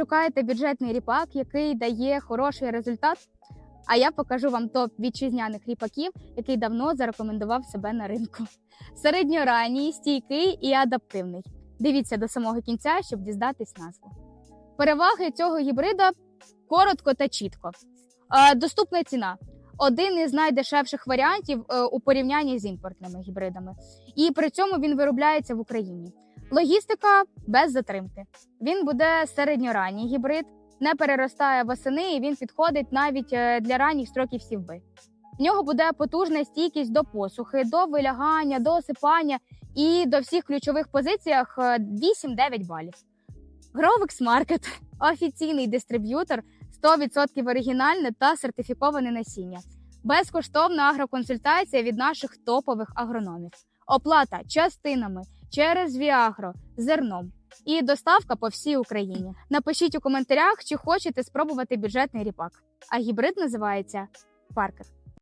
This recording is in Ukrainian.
шукаєте бюджетний ріпак, який дає хороший результат, а я покажу вам топ вітчизняних ріпаків, який давно зарекомендував себе на ринку. Середньоранній, стійкий і адаптивний. Дивіться до самого кінця, щоб дізнатись назву. Переваги цього гібрида коротко та чітко. Е, Доступна ціна. Один із найдешевших варіантів е, у порівнянні з імпортними гібридами. І при цьому він виробляється в Україні. Логістика без затримки. Він буде середньоранній гібрид, не переростає восени, і він підходить навіть е, для ранніх строків сівби. В нього буде потужна стійкість до посухи, до вилягання, до осипання і до всіх ключових позиціях е, 8-9 балів. Grovix Market – офіційний дистриб'ютор, 100% оригінальне та сертифіковане насіння. Безкоштовна агроконсультація від наших топових агрономів. Оплата частинами через Віагро, зерном і доставка по всій Україні. Напишіть у коментарях, чи хочете спробувати бюджетний ріпак. А гібрид називається Паркер.